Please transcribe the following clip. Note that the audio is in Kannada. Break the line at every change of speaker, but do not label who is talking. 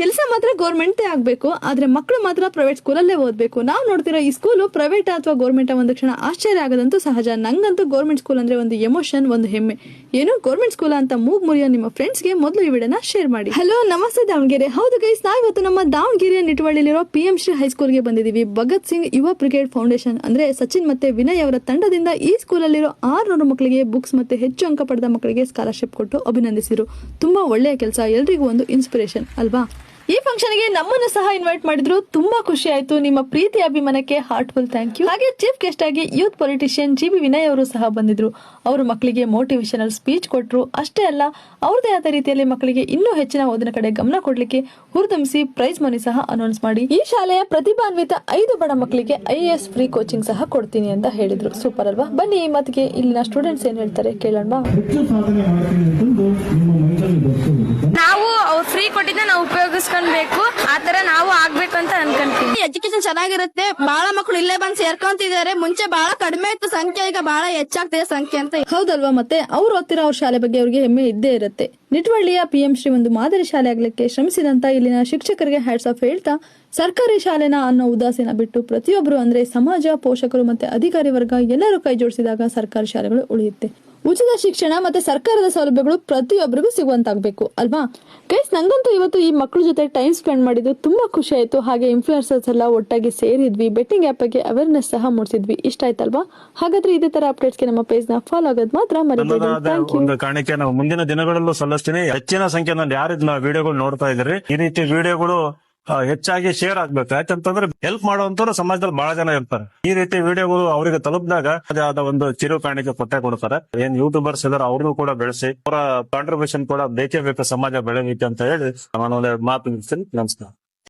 ಕೆಲಸ ಮಾತ್ರ ಗೌರ್ಮೆಂಟ್ ಆಗ್ಬೇಕು, ಆದ್ರೆ ಮಕ್ಕಳು ಮಾತ್ರ ಪ್ರೈವೇಟ್ ಸ್ಕೂಲಲ್ಲೇ ಓದಬೇಕು. ನಾವು ನೋಡ್ತಿರೋ ಈ ಸ್ಕೂಲು ಪ್ರೈವೇಟ್ ಅಥವಾ ಗೌರ್ಮೆಂಟ್ ಒಂದು ಕ್ಷಣ ಆಶ್ಚರ್ಯ ಆಗದಂತೂ ಸಹಜ. ನಂಗಂತೂ ಗೌರ್ಮೆಂಟ್ ಸ್ಕೂಲ್ ಅಂದ್ರೆ ಒಂದು ಎಮೋಷನ್ ಒಂದು ಹೆಮ್ಮೆ. ಏನು ಗೌರ್ಮೆಂಟ್ ಸ್ಕೂಲ್ ಅಂತ ಮೂಗ್ ಮುರಿಯೋ ನಿಮ್ಮ ಫ್ರೆಂಡ್ಸ್ಗೆ ಮೊದಲು ಈ ವಿಡಿಯೋನ ಶೇರ್ ಮಾಡಿ. ಹಲೋ ನಮಸ್ತೆ ದಾವಣಗೆರೆ. ಹೌದು ಗೈಸ್ ನಾವು ಇವತ್ತು ನಮ್ಮ ದಾವಣಗೆರೆ ನಿಟ್ವಳ್ಳಿಲಿರೋ ಪಿ ಎಂ ಶ್ರೀ ಹೈಸ್ಕೂಲ್ಗೆ ಬಂದಿದ್ದೀವಿ. ಭಗತ್ ಸಿಂಗ್ ಯುವ ಬ್ರಿಗೇಡ್ ಫೌಂಡೇಶನ್ ಅಂದ್ರೆ ಸಚಿನ್ ಮತ್ತೆ ವಿನಯ್ ಅವರ ತಂಡದಿಂದ ಈ ಸ್ಕೂಲಲ್ಲಿರೋ ಆರ್ನೂರು ಮಕ್ಕಳಿಗೆ ಬುಕ್ಸ್ ಮತ್ತೆ ಹೆಚ್ಚು ಅಂಕ ಪಡೆದ ಮಕ್ಕಳಿಗೆ ಸ್ಕಾಲರ್ಶಿಪ್ ಕೊಟ್ಟು ಅಭಿನಂದಿಸಿದ್ರು. ತುಂಬಾ ಒಳ್ಳೆಯ ಕೆಲಸ, ಎಲ್ರಿಗೂ ಒಂದು ಇನ್ಸ್ಪಿರೇಷನ್ ಅಲ್ವಾ? ಫಂಕ್ಷನ್ಗೆ ನಮ್ಮನ್ನು ಸಹ ಇನ್ವೈಟ್ ಮಾಡಿದ್ರು. ತುಂಬಾ ಖುಷಿ ಆಯ್ತು. ನಿಮ್ಮ ಪ್ರೀತಿ ಅಭಿಮಾನಕ್ಕೆ ಹಾರ್ಟ್ಫುಲ್ ಥ್ಯಾಂಕ್ ಯು ಹಾಗೆ ಚೀಫ್ ಗೆಸ್ಟ್ ಆಗಿ youth politician G B Vinay ಅವರು ಸಹ ಬಂದಿದ್ರು. ಅವರು ಮಕ್ಕಳಿಗೆ ಮೋಟಿವೇಶನಲ್ ಸ್ಪೀಚ್ ಕೊಟ್ಟರು ಅಷ್ಟೇ ಅಲ್ಲ ಅವ್ರದೇ ಆದ ರೀತಿಯಲ್ಲಿ ಮಕ್ಕಳಿಗೆ ಇನ್ನೂ ಹೆಚ್ಚಿನ ಓದಿನ ಕಡೆ ಗಮನ ಕೊಡ್ಲಿಕ್ಕೆ ಹುರಿದುಂಬಿಸಿ ಪ್ರೈಸ್ ಮನಿ ಸಹ ಅನೌನ್ಸ್ ಮಾಡಿ. ಈ ಶಾಲೆಯ ಪ್ರತಿಭಾನ್ವಿತ ಐದು ಬಡ ಮಕ್ಕಳಿಗೆ ಐ ಎಸ್ ಫ್ರೀ ಕೋಚಿಂಗ್ ಸಹ ಕೊಡ್ತೀನಿ ಅಂತ ಹೇಳಿದ್ರು. ಸೂಪರ್ ಅಲ್ವಾ? ಬನ್ನಿ ಈ ಮಾತಿಗೆ ಇಲ್ಲಿನ ಸ್ಟೂಡೆಂಟ್ಸ್ ಏನ್ ಹೇಳ್ತಾರೆ ಕೇಳೋಣ.
ನಾವು ಅವ್ರು ಫ್ರೀ ಕೊಟ್ಟಿದ್ದ ನಾವು ಉಪಯೋಗಿಸ್ಕೊಳ್ಬೇಕು ಆ ತರ ನಾವು ಆಗ್ಬೇಕು ಅಂತ ಅನ್ಕೊಂತೀವಿ.
ಎಜುಕೇಶನ್ ಚೆನ್ನಾಗಿರುತ್ತೆ ಬಹಳ ಮಕ್ಕಳು ಇಲ್ಲೇ ಬಂದು ಸೇರ್ಕೊಂತಿದ್ದಾರೆ ಮುಂಚೆ ಬಹಳ ಕಡಿಮೆ ಇತ್ತು ಸಂಖ್ಯೆ ಈಗ ಬಹಳ ಹೆಚ್ಚಾಗ್ತಿದೆ ಸಂಖ್ಯೆ ಅಂತ.
ಹೌದಲ್ವಾ ಮತ್ತೆ? ಅವ್ರು ಓದ್ತಿರೋ ಅವ್ರ ಶಾಲೆ ಬಗ್ಗೆ ಅವ್ರಿಗೆ ಹೆಮ್ಮೆ ಇದ್ದೇ ಇರುತ್ತೆ. ನಿಟ್ವಳ್ಳಿಯ ಪಿಎಂ ಶ್ರೀ ಒಂದು ಮಾದರಿ ಶಾಲೆ ಆಗ್ಲಿಕ್ಕೆ ಶ್ರಮಿಸಿದಂತ ಇಲ್ಲಿನ ಶಿಕ್ಷಕರಿಗೆ ಹ್ಯಾಟ್ಸ್ ಆಫ್ ಹೇಳ್ತಾ ಸರ್ಕಾರಿ ಶಾಲೆನ ಅನ್ನೋ ಉದಾಸೀನ ಬಿಟ್ಟು ಪ್ರತಿಯೊಬ್ಬರು ಅಂದ್ರೆ ಸಮಾಜ ಪೋಷಕರು ಮತ್ತೆ ಅಧಿಕಾರಿ ವರ್ಗ ಎಲ್ಲರೂ ಕೈ ಜೋಡಿಸಿದಾಗ ಸರ್ಕಾರಿ ಶಾಲೆಗಳು ಉಳಿಯುತ್ತೆ. ಉಚಿತ ಶಿಕ್ಷಣ ಮತ್ತೆ ಸರ್ಕಾರದ ಸೌಲಭ್ಯಗಳು ಪ್ರತಿಯೊಬ್ಬರಿಗೂ ಸಿಗುವಂತಾಗಬೇಕು ಅಲ್ವಾ? ಗೈಸ್ ನಂಗಂತೂ ಇವತ್ತು ಈ ಮಕ್ಕಳ ಜೊತೆ ಟೈಮ್ ಸ್ಪೆಂಡ್ ಮಾಡಿದ್ದು ತುಂಬಾ ಖುಷಿ ಆಯ್ತು. ಹಾಗೆ ಇನ್ಫ್ಲೂಯೆನ್ಸರ್ಸ್ ಎಲ್ಲ ಒಟ್ಟಾಗಿ ಸೇರಿದ್ವಿ ಬೆಟ್ಟಿಂಗ್ ಆಪ್ ಬಗ್ಗೆ ಅವೇರ್ನೆಸ್ ಸಹ ಮೂಡಿಸಿದ್ವಿ. ಇಷ್ಟ ಆಯ್ತಲ್ವಾ? ಹಾಗಾದ್ರೆ ಇದೇ ತರ ಅಪ್ಡೇಟ್ಸ್ಗೆ ನಮ್ಮ ಪೇಜ್ನ ಫಾಲೋ ಆಗೋದ್ ಮಾತ್ರ
ಒಂದು ಕಾರಣಕ್ಕೆ ನಾವು ಮುಂದಿನ ದಿನಗಳಲ್ಲೂ ಸಲ್ಲಿಸ್ತೀನಿ. ಹೆಚ್ಚಿನ ಸಂಖ್ಯೆಯಲ್ಲಿ ಯಾರು ಇದನ್ನ ವಿಡಿಯೋಗಳು ನೋಡ್ತಾ ಇದ್ರಿ ಈ ರೀತಿ ವಿಡಿಯೋಗಳು ಹೆಚ್ಚಾಗಿ ಶೇರ್ ಆಗ್ಬೇಕು. ಯಾಕಂತಂದ್ರೆ ಹೆಲ್ಪ್ ಮಾಡುವಂತವ್ರು ಸಮಾಜದಲ್ಲಿ ಬಹಳ ಜನ ಇರ್ತಾರೆ. ಈ ರೀತಿ ವಿಡಿಯೋಗಳು ಅವರಿಗೆ ತಲುಪಿದಾಗ ಅದೇ ಆದ ಒಂದು ಚಿರು ಕಾಣಿಕೆ ಕೊಟ್ಟೆ ಕೊಡ್ತಾರೆ. ಏನ್ ಯೂಟ್ಯೂಬರ್ಸ್ ಇದಾರೆ ಅವ್ರನ್ನೂ ಕೂಡ ಬೆಳೆಸಿ, ಅವರ ಕಾಂಟ್ರಿಬ್ಯೂಷನ್ ಕೂಡ ಬೇಕೇ ಬೇಕು ಸಮಾಜ ಬೆಳೆಯಲಿಕ್ಕೆ ಅಂತ ಹೇಳಿ ನಾನು ಮಾತು ನಿಲ್ಸ್ತೀನಿ ನಮಸ್ಕಾರ.